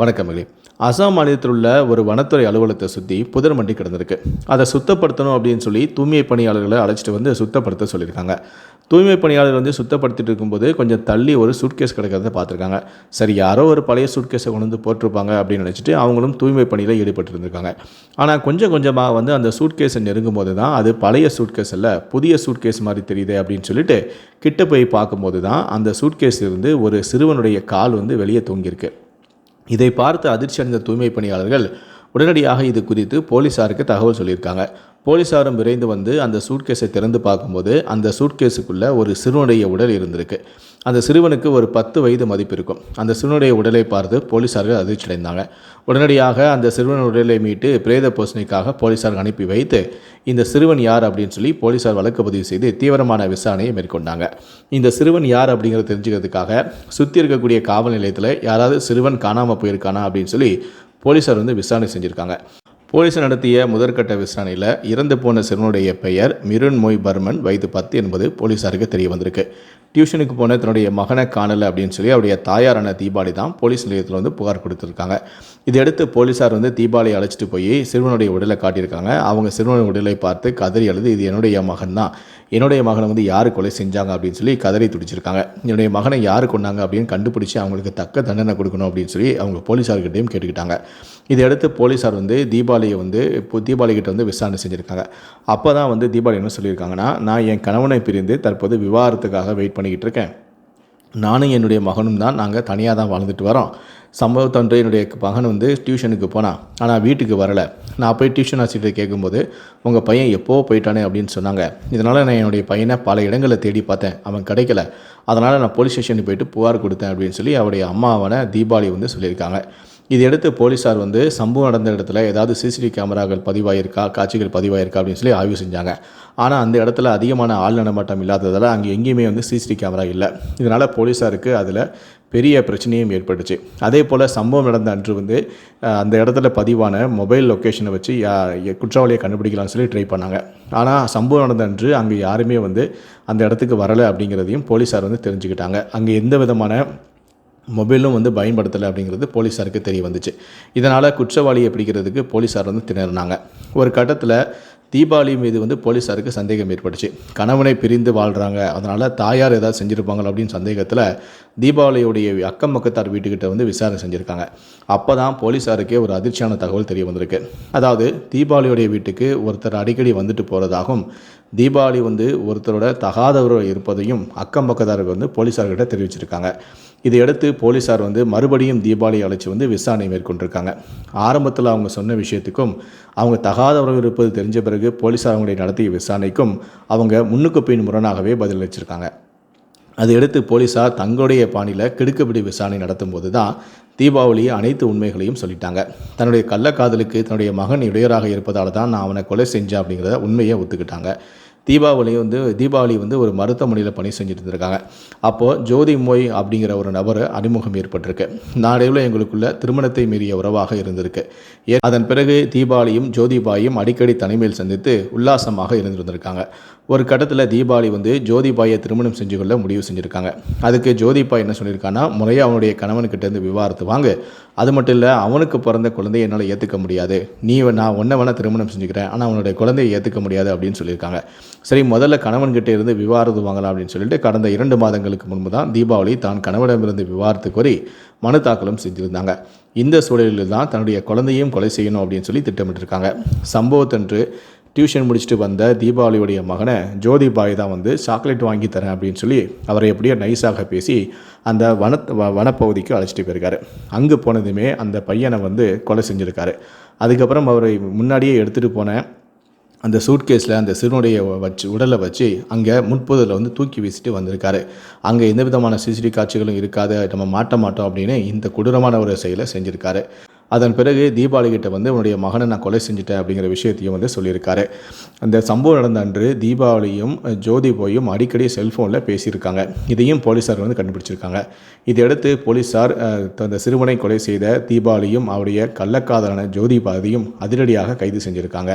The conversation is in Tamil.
வணக்கமில்லை அசாம் மாநிலத்தில் உள்ள ஒரு வனத்துறை அலுவலகத்தை சுற்றி புதர் மண்டி கிடந்திருக்கு. அதை சுத்தப்படுத்தணும் அப்படின்னு சொல்லி தூய்மை பணியாளர்களை அழைச்சிட்டு வந்து சுத்தப்படுத்த சொல்லியிருக்காங்க. தூய்மை பணியாளர் வந்து சுத்தப்படுத்திட்டு இருக்கும்போது கொஞ்சம் தள்ளி ஒரு சூட்கேஸ் கிடக்கிறத பார்த்துருக்காங்க. சரி யாரோ ஒரு பழைய சூட்கேஸை கொண்டு வந்து போட்டிருப்பாங்க அப்படின்னு நினச்சிட்டு அவங்களும் தூய்மை பணியில் ஈடுபட்டு இருந்திருக்காங்க. ஆனால் கொஞ்சம் கொஞ்சமாக வந்து அந்த சூட்கேஸை நெருங்கும் போது தான் அது பழைய சூட்கேஸ் இல்லை புதிய சூட்கேஸ் மாதிரி தெரியுது அப்படின்னு சொல்லிட்டு கிட்ட போய் பார்க்கும்போது தான் அந்த சூட்கேஸ் இருந்து ஒரு சிறுவனுடைய கால் வந்து வெளியே தொங்கியிருக்கு. இதை பார்த்து அதிர்ச்சி அடைந்த தூய்மை பணியாளர்கள் உடனடியாக இது குறித்து போலீஸாருக்கு தகவல் சொல்லியிருக்காங்க. போலீஸாரும் விரைந்து வந்து அந்த சூட்கேஸை திறந்து பார்க்கும்போது அந்த சூட்கேஸுக்குள்ளே ஒரு சிறுவனுடைய உடல் இருந்திருக்கு. அந்த சிறுவனுக்கு ஒரு பத்து வயது மதிப்பு இருக்கும். அந்த சிறுவனுடைய உடலை பார்த்து போலீஸார்கள் அதிர்ச்சி அடைந்தாங்க உடனடியாக அந்த சிறுவன் உடலை மீட்டு பிரேத போசனைக்காக போலீஸார் அனுப்பி வைத்து இந்த சிறுவன் யார் அப்படின்னு சொல்லி போலீஸார் வழக்கு பதிவு செய்து தீவிரமான விசாரணையை மேற்கொண்டாங்க. இந்த சிறுவன் யார் அப்படிங்கிறத தெரிஞ்சுக்கிறதுக்காக சுற்றி இருக்கக்கூடிய காவல் நிலையத்தில் யாராவது சிறுவன் காணாமல் போயிருக்கானா அப்படின்னு சொல்லி போலீஸார் வந்து விசாரணை செஞ்சுருக்காங்க. போலீஸ் நடத்திய முதற்கட்ட விசாரணையில் இறந்து போன சிறுவனுடைய பெயர் மிருன் மொய் பர்மன். வயது பத்து என்பது போலீஸாருக்கு தெரிய வந்திருக்கு. டியூஷனுக்கு போன தன்னுடைய மகனை காணலை அப்படின்னு சொல்லி அவருடைய தாயாரான தீபாவளி தான் போலீஸ் நிலையத்தில் வந்து புகார் கொடுத்துருக்காங்க. இதையடுத்து போலீஸார் வந்து தீபாவளி அழைச்சிட்டு போய் சிறுவனுடைய உடலை காட்டியிருக்காங்க. அவங்க சிறுவனுடைய உடலை பார்த்து கதறி அழுது இது என்னுடைய மகன் தான். என்னுடைய மகனை வந்து யார் கொலை செஞ்சாங்க? அப்படின்னு சொல்லி கதறி துடிச்சிருக்காங்க. என்னுடைய மகனை யார் கொண்டாங்க அப்படின்னு கண்டுபிடிச்சி அவங்களுக்கு தக்க தண்டனை கொடுக்கணும் அப்படின்னு சொல்லி அவங்க போலீஸார்கிட்டையும் கேட்டுக்கிட்டாங்க. இதையடுத்து போலீஸார் வந்து தீபாவளியை வந்து இப்போ தீபாவளிக்கிட்ட வந்து விசாரணை செஞ்சுருக்காங்க. அப்போ தான் வந்து தீபாவளி என்ன சொல்லியிருக்காங்கன்னா நான் என் கணவனை பிரிந்து தற்போது விவாகரத்துக்காக வெயிட் பண்ணிக்கிட்டு இருக்கேன் நானும் என்னுடைய மகனும் தான் நாங்கள் தனியாக தான் வாழ்ந்துட்டு வரோம். சம்பவத்தன்று என்னுடைய மகன் வந்து டியூஷனுக்கு போனான் ஆனால் வீட்டுக்கு வரலை. நான் போய் டியூஷன் ஆசிரியர் கேட்கும்போது உங்கள் பையன் எப்போ போயிட்டானே? அப்படின்னு சொன்னாங்க. இதனால் நான் என்னுடைய பையனை பல இடங்களில் தேடி பார்த்தேன். அவன் கிடைக்கல. அதனால் நான் போலீஸ் ஸ்டேஷனுக்கு போயிட்டு புகார் கொடுத்தேன் அப்படின்னு சொல்லி அவருடைய அம்மாவான தீபாவளி வந்து சொல்லியிருக்காங்க. இதையடுத்து போலீஸார் வந்து சம்பவம் நடந்த இடத்துல ஏதாவது சிசிடிவி கேமராக்கள் பதிவாயிருக்கா காட்சிகள் பதிவாயிருக்கா அப்படின்னு சொல்லி ஆய்வு செஞ்சாங்க. ஆனால் அந்த இடத்துல அதிகமான ஆள் நடமாட்டம் இல்லாததால் அங்கே எங்கேயுமே வந்து சிசிடிவி கேமரா இல்லை. இதனால் போலீஸாருக்கு அதில் பெரிய பிரச்சனையும் ஏற்பட்டுச்சு. அதே போல் சம்பவம் நடந்த அன்று வந்து அந்த இடத்துல பதிவான மொபைல் லொக்கேஷனை வச்சு யா- குற்றவாளியை கண்டுபிடிக்கலாம்னு சொல்லி ட்ரை பண்ணாங்க. ஆனால் சம்பவம் நடந்த அன்று அங்கே யாருமே வந்து அந்த இடத்துக்கு வரலை அப்படிங்கிறதையும் போலீஸார் வந்து தெரிஞ்சுக்கிட்டாங்க. அங்கே எந்த விதமான மொபைலும் வந்து பயன்படுத்தலை அப்படிங்கிறது போலீஸாருக்கு தெரிய வந்துச்சு. இதனால் குற்றவாளியை பிடிக்கிறதுக்கு போலீஸார் வந்து திணறினாங்க. ஒரு கட்டத்தில் தீபாவளி மீது வந்து போலீஸாருக்கு சந்தேகம் ஏற்பட்டுச்சு. கணவனை பிரிந்து வாழ்கிறாங்க அதனால் தாயார் ஏதாவது செஞ்சுருப்பாங்களோ அப்படின்னு சந்தேகத்தில் தீபாவளியுடைய அக்கம் பக்கத்தார் வீட்டுக்கிட்ட வந்து விசாரணை செஞ்சுருக்காங்க. அப்போ தான் போலீஸாருக்கே ஒரு அதிர்ச்சியான தகவல் தெரிய வந்திருக்கு. அதாவது தீபாவளியுடைய வீட்டுக்கு ஒருத்தர் அடிக்கடி வந்துட்டு போகிறதாகவும் தீபாவளி வந்து ஒருத்தரோட தகாதவர் இருப்பதையும் அக்கம் பக்கத்தாருக்கு வந்து போலீஸார்கிட்ட தெரிவிச்சிருக்காங்க. இதையடுத்து போலீஸார் வந்து மறுபடியும் தீபாவளி அழைச்சி வந்து விசாரணை மேற்கொண்டிருக்காங்க. ஆரம்பத்தில் அவங்க சொன்ன விஷயத்துக்கும் அவங்க தகாதவர்கள் இருப்பது தெரிஞ்ச பிறகு போலீஸார் அவங்களை நடத்திய விசாரணைக்கும் அவங்க முன்னுக்கு பின் முரணாகவே பதிலளிச்சிருக்காங்க அதையடுத்து போலீஸார் தங்களுடைய பாணியில் கிடுக்குப்பிடி விசாரணை நடத்தும் போது தான் தீபாவளி அனைத்து உண்மைகளையும் சொல்லிட்டாங்க. தன்னுடைய கள்ளக்காதலுக்கு தன்னுடைய மகன் இடையராக இருப்பதால் தான் நான் அவனை கொலை செஞ்சேன் அப்படிங்கிறத உண்மையை ஒத்துக்கிட்டாங்க. தீபாவளி வந்து தீபாவளி வந்து ஒரு மருத்துவமனையில் பணி செஞ்சுட்டு இருந்திருக்காங்க அப்போது ஜோதி மொய் அப்படிங்கிற ஒரு நபர் அறிமுகம் ஏற்பட்டிருக்கு. நாடைவில் எங்களுக்குள்ள திருமணத்தை மீறிய உறவாக இருந்திருக்கு. அதன் பிறகு தீபாவளியும் ஜோதிபாயும் அடிக்கடி தனிமையில் சந்தித்து உல்லாசமாக இருந்திருந்திருக்காங்க. ஒரு கட்டத்தில் தீபாவளி வந்து ஜோதிபாயை திருமணம் செஞ்சு கொள்ள முடிவு செஞ்சுருக்காங்க. அதுக்கு ஜோதிபாய் என்ன சொல்லியிருக்கான்னா முறையாக அவனுடைய கணவன்கிட்டேருந்து விவாகரத்து வாங்க அது மட்டும் இல்லை அவனுக்கு பிறந்த குழந்தையை என்னால் ஏற்றுக்க முடியாது. நீ நான் ஒன்றை வேணால் திருமணம் செஞ்சுக்கிறேன் ஆனால் அவனுடைய குழந்தையை ஏற்றுக்க முடியாது அப்படின்னு சொல்லியிருக்காங்க. சரி முதல்ல கணவன்கிட்ட இருந்து விவாரத்து வாங்கலாம் அப்படின்னு சொல்லிட்டு கடந்த இரண்டு மாதங்களுக்கு முன்பு தான் தீபாவளி தான் கணவனிடமிருந்து விவாரத்து கோரி மனு தாக்கலும் செஞ்சுருந்தாங்க. இந்த சூழலில் தான் தன்னுடைய குழந்தையும் கொலை செய்யணும் அப்படின்னு சொல்லி திட்டமிட்டிருக்காங்க. சம்பவத்தன்று டியூஷன் முடிச்சுட்டு வந்த தீபாவளியுடைய மகனை ஜோதி பாய் தான் வந்து சாக்லேட் வாங்கி தரேன் அப்படின்னு சொல்லி அவரை எப்படியோ நைஸாக பேசி அந்த வன வ- வனப்பகுதிக்கு அழைச்சிட்டு போயிருக்காரு. அங்கே போனதுமே அந்த பையனை வந்து கொலை செஞ்சுருக்காரு. அதுக்கப்புறம் அவரை முன்னாடியே எடுத்துகிட்டு போன அந்த சூட்கேஸில் அந்த சிறுவனுடைய வச்சு உடலை வச்சு அங்கே முன்புதில் வந்து தூக்கி வீசிட்டு வந்திருக்காரு. அங்கே எந்த விதமான சிசிடி காட்சிகளும் இருக்காது நம்ம மாட்ட மாட்டோம் அப்படின்னு இந்த கொடூரமான ஒரு செயலை செஞ்சுருக்காரு. அதன் பிறகு தீபாவளி கிட்ட வந்து உன்னுடைய மகனை நான் கொலை செஞ்சுட்டேன் அப்படிங்கிற விஷயத்தையும் வந்து சொல்லியிருக்காரு. அந்த சம்பவம் நடந்த அன்று தீபாவளியும் ஜோதி போயும் அடிக்கடி செல்ஃபோனில் பேசியிருக்காங்க. இதையும் போலீஸார் வந்து கண்டுபிடிச்சிருக்காங்க. இதையடுத்து போலீஸார் அந்த சிறுவனை கொலை செய்த தீபாவளியும் அவருடைய கள்ளக்காதலான ஜோதிபாதையும் அதிரடியாக கைது செஞ்சுருக்காங்க.